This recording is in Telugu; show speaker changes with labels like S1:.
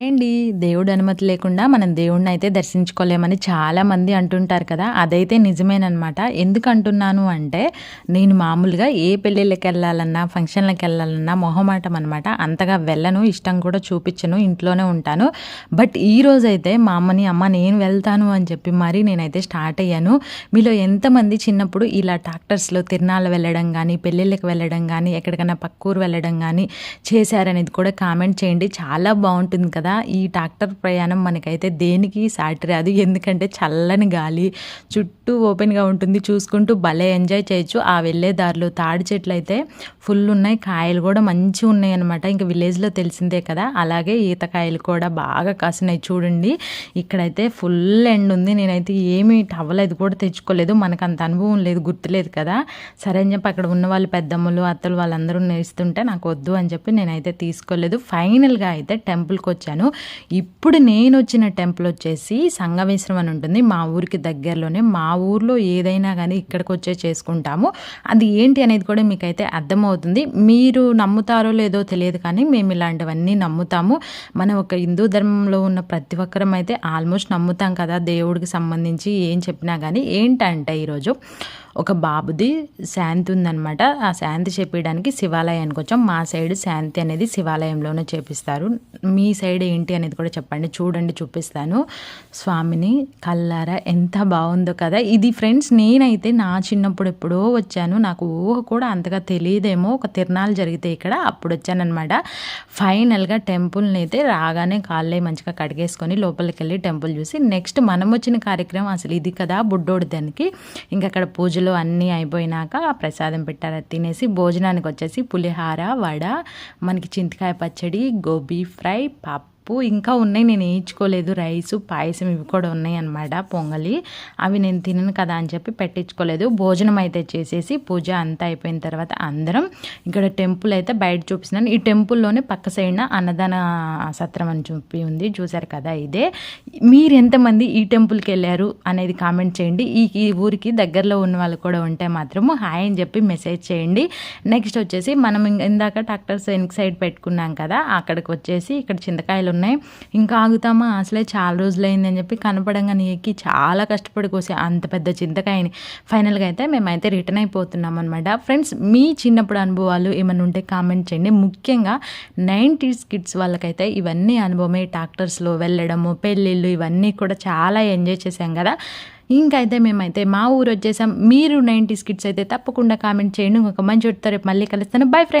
S1: ఏంటి? దేవుడు అనుమతి లేకుండా మనం దేవుడిని అయితే దర్శించుకోలేమని చాలామంది అంటుంటారు కదా. అదైతే నిజమేనమాట ఎందుకు అంటున్నాను అంటే నేను మామూలుగా ఏ పెళ్ళిళ్ళకి వెళ్ళాలన్నా ఫంక్షన్లకు వెళ్ళాలన్నా మొహమాటం అనమాట అంతగా వెళ్ళను ఇష్టం కూడా చూపించను ఇంట్లోనే ఉంటాను. బట్ ఈ రోజైతే మా అమ్మని అమ్మ నేను వెళ్తాను అని చెప్పి మరీ నేనైతే స్టార్ట్ అయ్యాను. మీలో ఎంతమంది చిన్నప్పుడు ఇలా ట్రాక్టర్స్లో తిరణాలు వెళ్ళడం కానీ పెళ్ళిళ్ళకి వెళ్ళడం కానీ ఎక్కడికైనా పక్కూరు వెళ్ళడం కానీ చేశారనేది కూడా కామెంట్ చేయండి. చాలా బాగుంటుంది కదా. కదా ఈ ట్రాక్టర్ ప్రయాణం మనకైతే దేనికి సాటి రాదు. ఎందుకంటే చల్లని గాలి చుట్టూ ఓపెన్గా ఉంటుంది చూసుకుంటూ భలే ఎంజాయ్ చేయొచ్చు. ఆ వెళ్ళే దారిలో తాడి చెట్లు అయితే ఫుల్ ఉన్నాయి కాయలు కూడా మంచిగా ఉన్నాయి అనమాట ఇంకా విలేజ్లో తెలిసిందే కదా అలాగే ఈతకాయలు కూడా బాగా కాసినాయి చూడండి. ఇక్కడైతే ఫుల్ ఎండ్ ఉంది నేనైతే ఏమి టవల్ అది కూడా తెచ్చుకోలేదు. మనకు అంత అనుభవం లేదు గుర్తులేదు కదా. సరే అని చెప్పి అక్కడ ఉన్న వాళ్ళు పెద్దమ్మలు అత్తలు వాళ్ళందరూ నేస్తుంటే నాకు వద్దు అని చెప్పి నేనైతే తీసుకోలేదు. ఫైనల్గా అయితే టెంపుల్కి వచ్చాను వచ్చాను ఇప్పుడు నేను వచ్చిన టెంపుల్ వచ్చేసి సంగమేశ్వరం అని ఉంటుంది. మా ఊరికి దగ్గరలోనే మా ఊర్లో ఏదైనా కానీ ఇక్కడికి వచ్చే చేసుకుంటాము. అది ఏంటి అనేది కూడా మీకైతే అర్థమవుతుంది. మీరు నమ్ముతారో లేదో తెలియదు కానీ మేము ఇలాంటివన్నీ నమ్ముతాము. మనం ఒక హిందూ ధర్మంలో ఉన్న ప్రతి ఒక్కరం అయితే ఆల్మోస్ట్ నమ్ముతాం కదా దేవుడికి సంబంధించి ఏం చెప్పినా కానీ ఏంటంటే ఈరోజు ఒక బాబుది శాంతి ఉందనమాట ఆ శాంతి చెప్పడానికి శివాలయానికి వచ్చాం. మా సైడ్ శాంతి అనేది శివాలయంలోనే చేపిస్తారు. మీ సైడ్ ఏంటి అనేది కూడా చెప్పండి. చూడండి చూపిస్తాను. స్వామిని కల్లారా ఎంత బాగుందో కదా. ఇది ఫ్రెండ్స్ నేనైతే నా చిన్నప్పుడు ఎప్పుడో వచ్చాను. నాకు ఊహ కూడా అంతగా తెలియదేమో. ఒక తిరణాలు జరిగితే ఇక్కడ అప్పుడు వచ్చానమాట ఫైనల్గా టెంపుల్ని అయితే రాగానే కాళ్ళే మంచిగా కడిగేసుకొని లోపలికి వెళ్ళి టెంపుల్ చూసి నెక్స్ట్ మనం వచ్చిన కార్యక్రమం అసలు ఇది కదా బుడ్డోడి దానికి ఇంకా అక్కడ పూజలు అన్నీ అయిపోయినాక ప్రసాదం పెట్టారు. తినేసి భోజనానికి వచ్చేసి పులిహార వడ మనకి చింతకాయ పచ్చడి గోబీ ఫ్రై పాప్ పప్పు ఇంకా ఉన్నాయి నేను వేయించుకోలేదు. రైసు పాయసం ఇవి కూడా ఉన్నాయి అనమాట పొంగలి. అవి నేను తినను కదా అని చెప్పి పెట్టించుకోలేదు. భోజనం అయితే చేసేసి పూజ అంతా అయిపోయిన తర్వాత అందరం ఇక్కడ టెంపుల్ అయితే బయట చూపిస్తున్నాను. ఈ టెంపుల్లోనే పక్క సైడ్న అన్నదాన సత్రం అని చూపి ఉంది. చూసారు కదా ఇదే. మీరు ఎంతమంది ఈ టెంపుల్కి వెళ్ళారు అనేది కామెంట్ చేయండి. ఈ ఈ ఊరికి దగ్గరలో ఉన్న వాళ్ళు కూడా ఉంటే మాత్రము హాయ్ అని చెప్పి మెసేజ్ చేయండి. నెక్స్ట్ వచ్చేసి మనం ఇందాక ట్రాక్టర్స్ వెనక సైడ్ పెట్టుకున్నాం కదా అక్కడికి వచ్చేసి ఇక్కడ చింతకాయలు ఉన్నాయి. ఇంకా ఆగుతామా? అసలే చాలా రోజులైందని చెప్పి కనపడంగానే ఎక్కి చాలా కష్టపడి కోసే అంత పెద్ద చింతకాయని ఫైనల్గా అయితే మేమైతే రిటర్న్ అయిపోతున్నాం అనమాట ఫ్రెండ్స్ మీ చిన్నప్పుడు అనుభవాలు ఏమైనా ఉంటే కామెంట్ చేయండి. ముఖ్యంగా నైంటీస్ కిడ్స్ వాళ్ళకైతే ఇవన్నీ అనుభవమే. ట్రాక్టర్స్లో వెళ్ళడము పెళ్ళిళ్ళు ఇవన్నీ కూడా చాలా ఎంజాయ్ చేసాం కదా. ఇంకైతే మేమైతే మా ఊరు వచ్చేసాం. మీరు నైంటీస్ కిడ్స్ అయితే తప్పకుండా కామెంట్ చేయండి. ఒక మంచి రేపు మళ్ళీ కలుస్తాను. By friend